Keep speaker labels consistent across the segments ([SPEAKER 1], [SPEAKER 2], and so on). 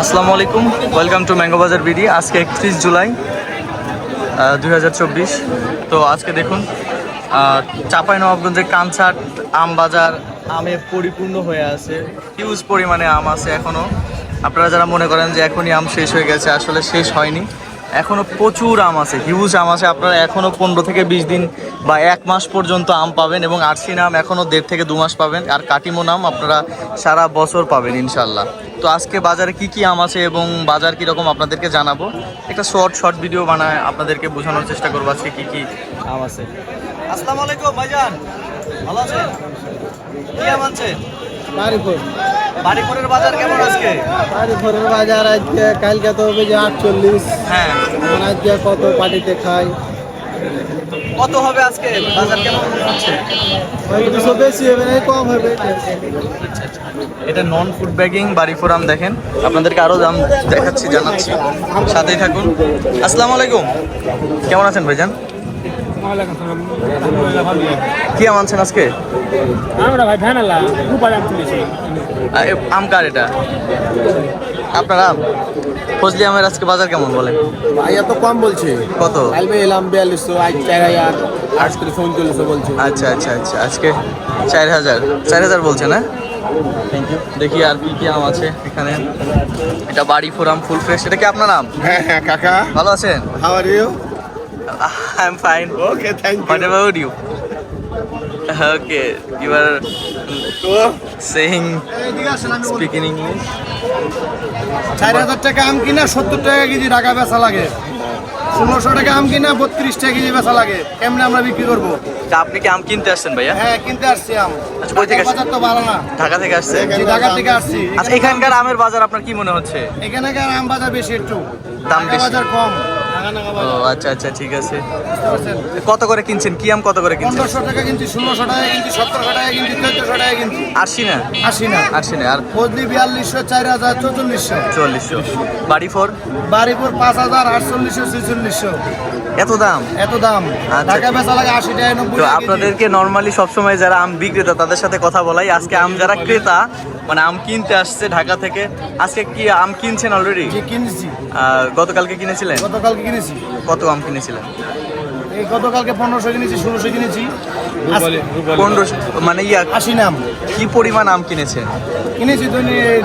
[SPEAKER 1] আসসালামু আলাইকুম। Welcome to mango Bazar BD আজকে একত্রিশ জুলাই দুই হাজার চব্বিশ। তো আজকে দেখুন চাপাই নবাবগঞ্জের কানছাট আম বাজার আমে পরিপূর্ণ হয়ে আছে। হিউজ পরিমাণে আম আছে এখনও আপনারা যারা মনে করেন যে এখনই আম শেষ হয়ে গেছে, আসলে শেষ হয়নি। এখনও প্রচুর আম আছে হিউজ আম আছে। আপনারা এখনও পনেরো থেকে বিশ দিন বা এক মাস পর্যন্ত আম পাবেন এবং আরসি নাম এখনও দেড় থেকে দু মাস পাবেন। আর কাটিমো নাম আপনারা সারা বছর পাবেন ইনশাল্লাহ তো আজকে বাজারে কি কি আম আছে এবং বাজার কীরকম আপনাদেরকে জানাব। একটা শর্ট শর্ট ভিডিও বানায় আপনাদেরকে বোঝানোর চেষ্টা করব আজকে কি কি আম আছে। আসসালামু আলাইকুম, ভাইজান। ভালো আছেন? কি আম আছে
[SPEAKER 2] বাড়িপুর
[SPEAKER 1] বাড়িপুরের বাজার কেমন আজকে?
[SPEAKER 2] বাড়িপুরের বাজার আজকে কালকে তো হবে যে আটচল্লিশ।
[SPEAKER 1] হ্যাঁ।
[SPEAKER 2] আজকে কত পার্টিতে খাই?
[SPEAKER 1] কত হবে আজকে? বাজার কেমন হচ্ছে?
[SPEAKER 2] কিছু বেশি হবে না কম হবে।
[SPEAKER 1] এটা নন ফুড ব্যাগিং বাড়ি ফোরাম দেখেন। আপনাদেরকে আরও দাম দেখাচ্ছি জানাচ্ছি। সাথেই থাকুন। আসসালামু আলাইকুম। কেমন আছেন ভাইজান? কি আম আনছেন আজকে?
[SPEAKER 3] আমরা ভাই ভ্যানালা তুলেছি।
[SPEAKER 1] আম কার এটা? আপনার আম? ফজলি আমের আজকে বাজার কেমন বলেন?
[SPEAKER 2] ভাইয়া তো কম বলছে।
[SPEAKER 1] কত?
[SPEAKER 2] কালকে এলাম বিয়াল্লিশশো আজ চার হাজার আজ করে উনচল্লিশশো বলছে।
[SPEAKER 1] আচ্ছা আচ্ছা আচ্ছা আজকে চার হাজার। চার হাজার বলছে না? থ্যাংক ইউ দেখি আর কি কি আম আছে এখানে। এটা বাড়ি ফোরাম ফুল ফ্রেশ। এটা কি আপনার নাম
[SPEAKER 2] হ্যাঁ হ্যাঁ কাকা।
[SPEAKER 1] ভালো আছেন?
[SPEAKER 2] How are you
[SPEAKER 1] I am fine
[SPEAKER 2] okay thank
[SPEAKER 1] What about you? Okay, you are saying speaking English.
[SPEAKER 2] চার হাজার টাকা আম কিনা সত্তর টাকা কেজি ঢাকা বেচা লাগে। ষোলোশো টাকা আম কিনা বত্রিশ টাকা কেজি বেচা লাগে। কেমনে আমরা বিক্রি করব?
[SPEAKER 1] তা আপনি কি আম কিনতে আসছেন ভাইয়া?
[SPEAKER 2] হ্যাঁ কিনতে আসছি আম।
[SPEAKER 1] আচ্ছা, কই থেকে আসছেন?
[SPEAKER 2] বাজার তো ভালো না।
[SPEAKER 1] ঢাকা থেকে আসছে
[SPEAKER 2] জি, ঢাকা থেকে আসছি।
[SPEAKER 1] আচ্ছা এখানকার আমের বাজার আপনার কি মনে হচ্ছে?
[SPEAKER 2] এখানকার আম বাজার বেশি একটু।
[SPEAKER 1] দাম
[SPEAKER 2] ঢাকা
[SPEAKER 1] বেশি।
[SPEAKER 2] বাজার কম।
[SPEAKER 1] ও আচ্ছা আচ্ছা ঠিক আছে। কত করে কিনছেন? কি আম কত করে কিনছেন?
[SPEAKER 2] পনেরোশো টাকা কিনছি ষোলোশো টাকা কিনছি সতেরোশো টাকা কিনছি চোদ্দশো টাকা কিনছি।
[SPEAKER 1] আশি না?
[SPEAKER 2] আশি না।
[SPEAKER 1] আশি না আর
[SPEAKER 2] ফজলি বিয়াল্লিশশো চার হাজার চৌচল্লিশশো।
[SPEAKER 1] চল্লিশশো। বাড়ি ফোর
[SPEAKER 2] বাড়িপুর পাঁচ হাজার আটচল্লিশশো ছেচল্লিশশো।
[SPEAKER 1] এত দাম?
[SPEAKER 2] এত দাম।
[SPEAKER 1] আচ্ছা।
[SPEAKER 2] ঢাকা বেচা লাগে আশি টাকা নব্বই।
[SPEAKER 1] আপনাদেরকে নর্মালি সবসময় যারা আম বিক্রেতা তাদের সাথে কথা বলাই। আজকে আম যারা ক্রেতা মানে আম কিনতে আসছে ঢাকা থেকে। আজকে কি আম কিনছেন অলরেডি
[SPEAKER 2] কিনেছি।
[SPEAKER 1] গতকালকে কিনেছিলেন?
[SPEAKER 2] গতকালকে কিনেছি।
[SPEAKER 1] কত আম কিনেছিলেন?
[SPEAKER 2] গতকালকে পনেরোশো কিনেছি ষোলোশো কিনেছি।
[SPEAKER 1] পনেরোশো মানে ইয়া
[SPEAKER 2] আশি নাম।
[SPEAKER 1] কি পরিমাণ আম কিনেছেন
[SPEAKER 2] কিনেছি তো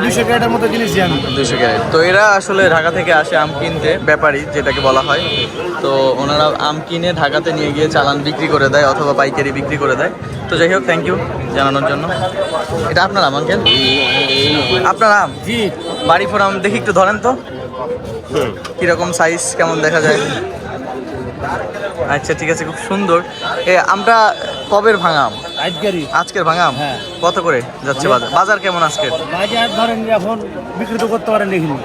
[SPEAKER 2] দুশো ক্যারেটের মতো কিনেছি আমি।
[SPEAKER 1] দুশো ক্যারেট। তো এরা আসলে ঢাকা থেকে আসে আম কিনতে ব্যাপারী যেটাকে বলা হয়। তো ওনারা আম কিনে ঢাকাতে নিয়ে গিয়ে চালান বিক্রি করে দেয় অথবা পাইকারি বিক্রি করে দেয়। তো যাই হোক থ্যাংক ইউ জানানোর জন্য। এটা আপনার আম আঙ্কেল আপনার আম?
[SPEAKER 2] জি।
[SPEAKER 1] বাড়ি ফোর আম দেখি একটু ধরেন তো। কীরকম সাইজ কেমন দেখা যায়? আচ্ছা ঠিক আছে খুব সুন্দর। এ আমরা কবের ভাঙা আম
[SPEAKER 2] আজকেরই।
[SPEAKER 1] আজকের ভাঙা আম
[SPEAKER 2] হ্যাঁ।
[SPEAKER 1] কত করে যাচ্ছে বাজার? বাজার কেমন আজকের?
[SPEAKER 2] বাজার ধরেন এখন বিক্রি তো করতে পারেন দেখিনি।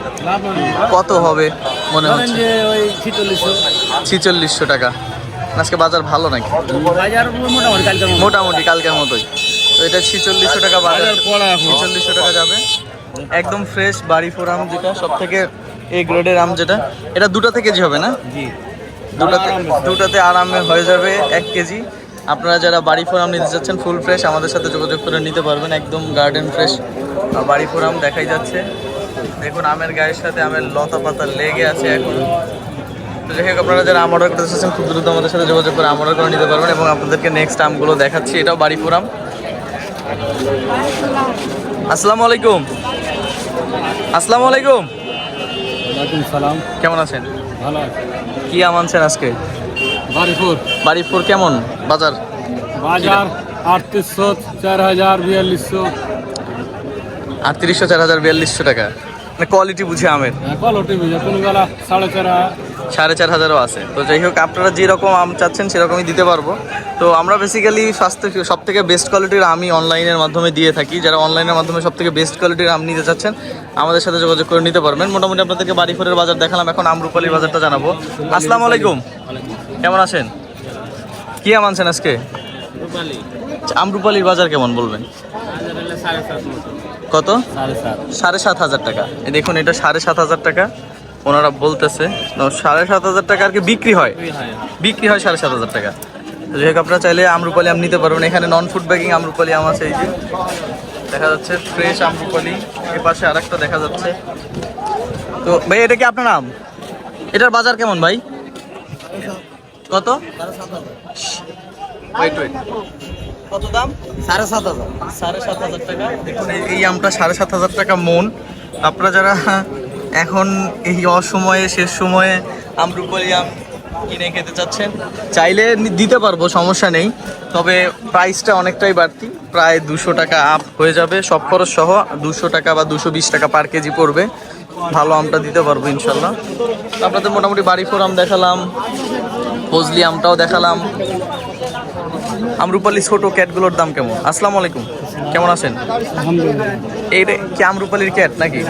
[SPEAKER 1] কত হবে মনে হচ্ছে?
[SPEAKER 2] যে ওই ছিচল্লিশশো।
[SPEAKER 1] ছিচল্লিশশো টাকা। আজকে বাজার ভালো নাকি?
[SPEAKER 2] বাজার মোটামুটি কালকের মতো
[SPEAKER 1] মোটামুটি কালকের মতোই। তো এটা ছিচল্লিশশো টাকা বাজার। ছিচল্লিশশো টাকা যাবে। একদম ফ্রেশ বাড়ি ফোর আম যেটা সব থেকে এ গ্রেডের আম যেটা এটা দুটাতে কেজি হবে না?
[SPEAKER 2] জি।
[SPEAKER 1] দুটাতে দুটাতে আরামে হয়ে যাবে এক কেজি। আপনারা যারা বাড়ি ফোরাম নিতে চাচ্ছেন ফুল ফ্রেশ আমাদের সাথে যোগাযোগ করে নিতে পারবেন। একদম গার্ডেন ফ্রেশ বাড়ি ফোরাম দেখাই যাচ্ছে। দেখুন আমের গায়ের সাথে আমের লতা পাতা লেগে আছে এখন। তো যাই হোক আপনারা যারা আম অর্ডার করতে চাচ্ছেন খুব দ্রুত আমাদের সাথে যোগাযোগ করে আম অর্ডার করে নিতে পারবেন এবং আপনাদেরকে নেক্সট আমগুলো দেখাচ্ছি। এটাও বাড়ি ফোরাম। আসসালামু আলাইকুম। আসসালামু আলাইকুম।
[SPEAKER 2] ওয়ালাইকুম সালাম।
[SPEAKER 1] কেমন আছেন?
[SPEAKER 2] ভালো আছে।
[SPEAKER 1] কি আম আনছেন আজকে?
[SPEAKER 2] বারিপুর
[SPEAKER 1] বারিপুর কেমন? বাজার?
[SPEAKER 2] বাজার আটত্রিশশো চার হাজার বিয়াল্লিশশো।
[SPEAKER 1] আটত্রিশশো চার হাজার বিয়াল্লিশশো টাকা। মানে কোয়ালিটি বুঝে আমের।
[SPEAKER 2] কোয়ালিটি বুঝে। কোনো বেলা সাড়ে চার
[SPEAKER 1] সাড়ে চার হাজারও আছে। তো যাই হোক আপনারা যেরকম আম চাচ্ছেন সেরকমই দিতে পারব। তো আমরা বেসিক্যালি স্বাস্থ্য সব থেকে বেস্ট কোয়ালিটির আমি অনলাইনের মাধ্যমে দিয়ে থাকি। যারা অনলাইনের মাধ্যমে সব থেকে বেস্ট কোয়ালিটির আম নিতে চাচ্ছেন আমাদের সাথে যোগাযোগ করে নিতে পারবেন। মোটামুটি আপনাদেরকে বাড়িফোরের বাজার দেখালাম এখন আমরুপালির বাজারটা জানাব। আসসালামু আলাইকুম। কেমন আছেন? কি আম আনছেন আজকে? আমরুপালির বাজার কেমন বলবেন? কত?
[SPEAKER 2] সাড়ে সাত।
[SPEAKER 1] হাজার টাকা। দেখুন এটা সাড়ে সাত হাজার টাকা। ওনারা বলতেছে সাড়ে সাত হাজার টাকা আর কি বিক্রি হয়। বিক্রি হয়। সাড়ে সাত হাজার টাকা। তো যাই হোক আপনারা চাইলে আমরুপালি আম নিতে পারবেন। এখানে নন ফুড ব্যাগিং আমরুপালি আম আছে এই যে। দেখা যাচ্ছে ফ্রেশ আমরুপালি এর পাশে আরেকটা দেখা যাচ্ছে। তো ভাই এটা কি আপনার নাম এটার বাজার কেমন ভাই? কত? ওয়েট ওয়েট কত দাম?
[SPEAKER 2] সাড়ে সাত হাজার।
[SPEAKER 1] সাড়ে সাত হাজার টাকা। দেখুন এই- এই আমটা সাড়ে সাত হাজার টাকা মন। আপনারা যারা এখন এই অসময়ে, শেষ সময়ে আমরুপালি আম কিনে খেতে চাচ্ছেন। চাইলে দিতে পারব, সমস্যা নেই। তবে প্রাইসটা অনেকটাই বাড়তি। প্রায় দুশো টাকা আপ হয়ে যাবে। সব খরচ সহ দুশো টাকা বা দুশো বিশ টাকা পার কেজি পড়বে। ভালো আমটা দিতে পারব, ইনশাল্লাহ। আপনাদের মোটামুটি বাড়ি ফোর আম দেখালাম, ফজলি আমটাও দেখালাম। আমরুপালি ছোটো ক্যাটগুলোর দাম কেমন? আসসালামু আলাইকুম। কেমন আছেন? এইটা কি আমরুপালির ক্যাট নাকি?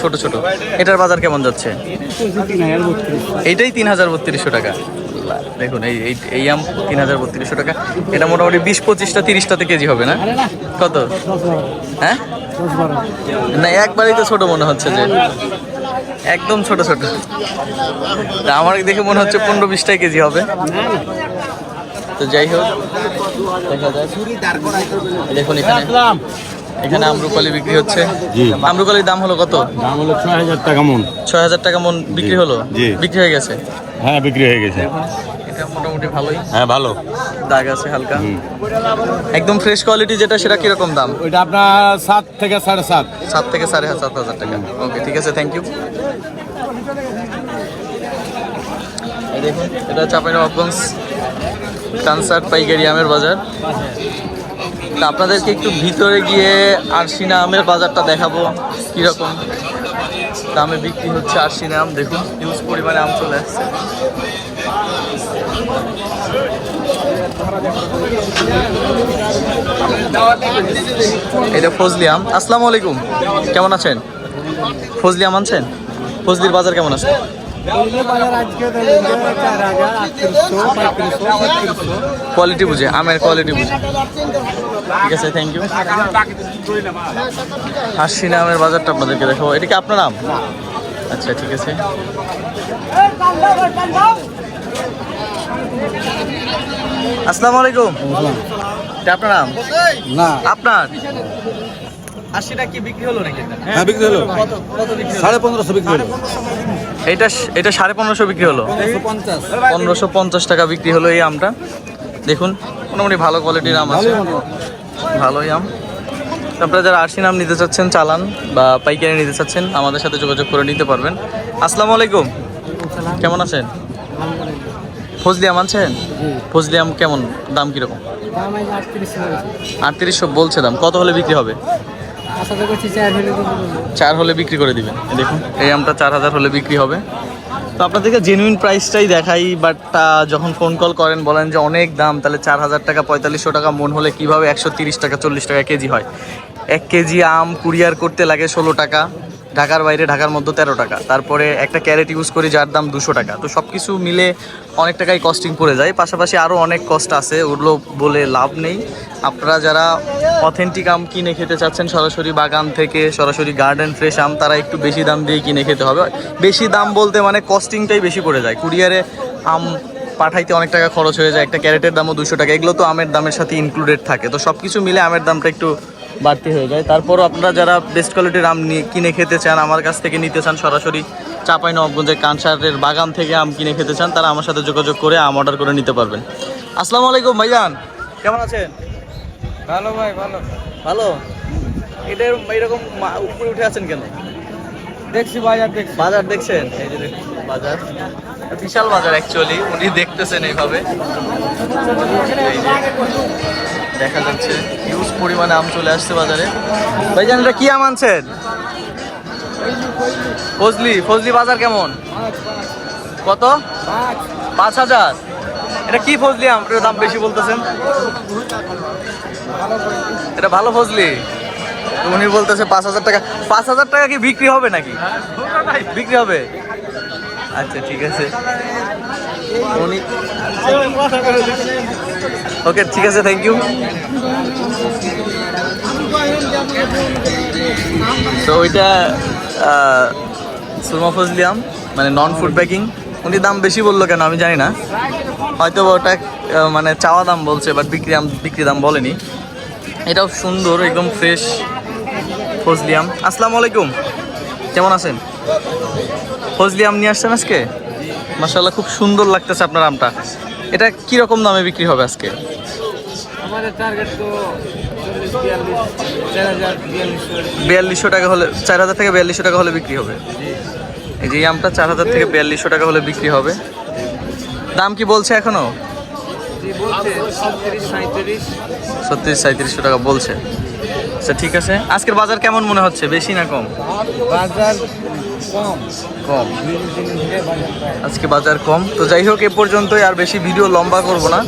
[SPEAKER 1] ছোট ছোট। এটার বাজার কেমন যাচ্ছে? এইটাই তিন হাজার বত্রিশশো টাকা। দেখুন এই এই এই আম তিন হাজার বত্রিশশো টাকা। এটা মোটামুটি বিশ পঁচিশটা তিরিশটাতে কেজি হবে না? কত? হ্যাঁ? না একবারই তো ছোট মনে হচ্ছে যে। একদম ছোট ছোট। আমার দেখে মনে হচ্ছে পনেরো বিশটাই কেজি হবে। তো যাই হোক। দেখা যাক দেখুন এখানে। এখানে আমরুপালি বিক্রি হচ্ছে। আমরুপালির দাম হলো কত?
[SPEAKER 4] দাম হলো ছয় হাজার টাকা মন।
[SPEAKER 1] ছয় হাজার টাকা মন বিক্রি হলো?
[SPEAKER 4] জি।
[SPEAKER 1] বিক্রি হয়ে গেছে?
[SPEAKER 4] হ্যাঁ বিক্রি হয়ে গেছে।
[SPEAKER 1] এটা মোটামুটি ভালোই।
[SPEAKER 4] হ্যাঁ ভালো।
[SPEAKER 1] দাগ আছে হালকা। একদম ফ্রেশ কোয়ালিটি যেটা সেটা কীরকম দাম?
[SPEAKER 4] ওইটা আপনার সাত থেকে সাড়ে সাত।
[SPEAKER 1] সাত থেকে সাড়ে সাত হাজার টাকা। ওকে ঠিক আছে থ্যাংক ইউ দেখুন এটা চাপাই নবাবগঞ্জ কানসার্ট পাইকারি আমের বাজার। তা আপনাদেরকে একটু ভিতরে গিয়ে আরশিনা আমের বাজারটা দেখাবো, কীরকম? দামে বিক্রি হচ্ছে আরশিনা আম, দেখুন হিউজ পরিমাণে আম চলে আসছে। এটা ফজলি আম। আসসালামু আলাইকুম। কেমন আছেন? ফজলি আম আনছেন? ফজলির বাজার কেমন আছে? কোয়ালিটি বুঝে আমের কোয়ালিটি বুঝে। ঠিক আছে থ্যাংক ইউ হাসিনা আমের বাজারটা আপনাদেরকে দেখো এটা কি আপনার নাম আচ্ছা ঠিক আছে। আসসালামু আলাইকুম। এটা আপনার নাম
[SPEAKER 2] না।
[SPEAKER 1] আপনার? আশিটা কি বিক্রি হলো নাকি?
[SPEAKER 4] হ্যাঁ বিক্রি হলো
[SPEAKER 1] কত কত বিক্রি হলো।
[SPEAKER 4] সাড়ে পনেরোশো বিক্রি হলো।
[SPEAKER 1] এটা এটা সাড়ে পনেরোশো বিক্রি হলো। পনেরোশো পঞ্চাশ টাকা বিক্রি হলো এই আমটা। দেখুন মোটামুটি ভালো কোয়ালিটির আম আছে। ভালোই আম। আপনারা যারা আরশি নাম নিতে চাচ্ছেন চালান বা পাইকারি নিতে চাচ্ছেন আমাদের সাথে যোগাযোগ করে নিতে পারবেন। আসসালামু আলাইকুম। কেমন আছেন? ফজলি আম আনছেন? ফজলি আম কেমন? দাম কীরকম?
[SPEAKER 3] আটত্রিশশো
[SPEAKER 1] বলছে দাম। কত হলে বিক্রি হবে?
[SPEAKER 3] চার হলে
[SPEAKER 1] বিক্রি করে দিবেন। দেখুন, এই আমটা চার হাজার হলে বিক্রি হবে। তো আপনাদেরকে জেনুইন প্রাইসটাই দেখাই বাট যখন ফোন কল করেন, বলেন যে অনেক দাম, তাহলে চার হাজার টাকা, পঁয়তাল্লিশশো টাকা মন হলে কীভাবে একশো তিরিশ টাকা, চল্লিশ টাকা কেজি হয়? এক কেজি আম কুরিয়ার করতে লাগে ষোলো টাকা, ঢাকার বাইরে, ঢাকার মধ্যে তেরো টাকা। তারপরে একটা ক্যারেট ইউজ করি, যার দাম দুশো টাকা। তো সব কিছু মিলে অনেক টাকাই কস্টিং পড়ে যায়। পাশাপাশি আরও অনেক কস্ট আছে, ওগুলো বলে লাভ নেই। আপনারা যারা অথেন্টিক আম কিনে খেতে চাচ্ছেন, সরাসরি বাগান থেকে, সরাসরি গার্ডেন ফ্রেশ আম, তারা একটু বেশি দাম দিয়ে কিনে খেতে হবে। বেশি দাম বলতে মানে কস্টিংটাই বেশি পড়ে যায়। কুরিয়ারে আম পাঠাইতে অনেক টাকা খরচ হয়ে যায়, একটা ক্যারেটের দামও দুশো টাকা। এগুলো তো আমের দামের সাথে ইনক্লুডেড থাকে। তো সব কিছু মিলে আমের দামটা একটু বাড়তি হয়ে যায়। তারপরও আপনারা যারা বেস্ট কোয়ালিটির আম কিনে খেতে চান, আমার কাছ থেকে নিতে চান, সরাসরি চাপাই নবগঞ্জের কানসারের বাগান থেকে আম কিনে খেতে চান, তারা আমার সাথে যোগাযোগ করে আম অর্ডার করে নিতে পারবেন। আসসালামু আলাইকুম ভাইজান, কেমন আছেন?
[SPEAKER 2] ভালো ভাই ভালো।
[SPEAKER 1] ভালো? এটা এরকম উপরে উঠে আছেন কেন?
[SPEAKER 2] দেখছি বাজার দেখছি।
[SPEAKER 1] বাজার দেখছেন? এই যে বাজার। বিশাল বাজার অ্যাকচুয়ালি উনি দেখতেছেন এইভাবে। দেখা যাচ্ছে হিউজ পরিমাণে আম চলে আসছে বাজারে। ভাইজান এটা কি আম আনছেন? ফজলি ফজলি বাজার কেমন? কত? পাঁচ হাজার। এটা কি ফজলি আম? দাম বেশি বলতেছেন। এটা ভালো ফজলি। উনি বলতেছে পাঁচ হাজার টাকা। পাঁচ হাজার টাকা কি বিক্রি হবে নাকি? বিক্রি হবে? আচ্ছা ঠিক আছে। উনি ওকে ঠিক আছে থ্যাংক ইউ তো ওইটা সুরমা ফজলি আম মানে নন ফুড প্যাকিং উনি দাম বেশি বলল কেন আমি জানি না। হয়তো ওটা মানে চাওয়া দাম বলছে বাট বিক্রি বিক্রি দাম বলেনি। এটাও সুন্দর একদম ফ্রেশ ফজলি আম আসসালামু আলাইকুম। কেমন আছেন? ফজলি আম নিয়ে আসছেন আজকে? মাসাল্লাহ খুব সুন্দর লাগতেছে আপনার আমটা। এটা কি রকম দামে বিক্রি হবে আজকে?
[SPEAKER 3] আমাদের টার্গেট তো বিয়াল্লিশশো
[SPEAKER 1] টাকা হলে চার হাজার থেকে বিয়াল্লিশশো টাকা হলে বিক্রি হবে। এই যে আমটা চার হাজার থেকে বিয়াল্লিশশো টাকা হলে বিক্রি হবে। দাম কি বলছে
[SPEAKER 3] এখনও? ছত্রিশ সাঁত্রিশ
[SPEAKER 1] সাঁত্রিশশো টাকা বলছে। আচ্ছা ঠিক আছে। আজকের বাজার কেমন মনে হচ্ছে? বেশি না কম?
[SPEAKER 3] বাজার কম।
[SPEAKER 1] কম। আজকে বাজার কম। তো যাই হোক এ পর্যন্তই। আর বেশি ভিডিও লম্বা করব না।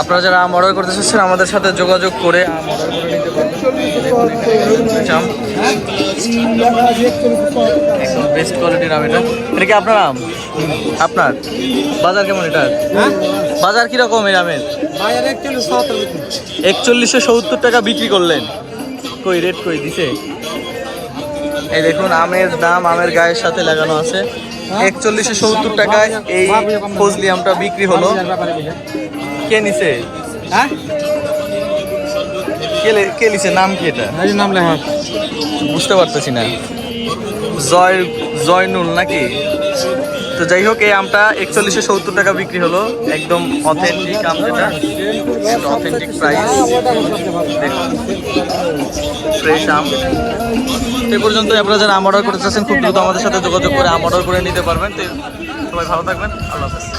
[SPEAKER 1] আপনারা যারা আম অর্ডার করতে চাচ্ছেন আমাদের সাথে যোগাযোগ করে আম অর্ডার করে নিতে পারবেন বেস্ট কোয়ালিটির আম এটা। এটা কি আপনার আম? আপনার? বাজার কেমন এটার? বাজার কীরকম এই আমের একচল্লিশশো সত্তর টাকা বিক্রি করলেন। কই রেট কই দিছে? এই দেখুন আমের দাম আমের গায়ের সাথে লাগানো আছে। একচল্লিশশো সত্তর টাকায় এই ফজলি আমটা বিক্রি হলো। কে নিছে?
[SPEAKER 3] হ্যাঁ?
[SPEAKER 1] কে লে- নিছে? নাম কি এটা?
[SPEAKER 3] নাম লেখা
[SPEAKER 1] বুঝতে পারতেছি না। জয় জয়নুল নাকি? তো যাই হোক, এই আমটা একচল্লিশে সত্তর টাকা বিক্রি হলো। একদম অথেন্টিক আম যেটা। অথেন্টিক প্রাইস ফ্রেশ আম। এ পর্যন্ত আপনারা যারা আম অর্ডার করতে চাচ্ছেন, খুব দ্রুত আমাদের সাথে যোগাযোগ করে আম অর্ডার করে নিতে পারবেন। তো সবাই ভালো থাকবেন। আল্লাহ হাফেজ।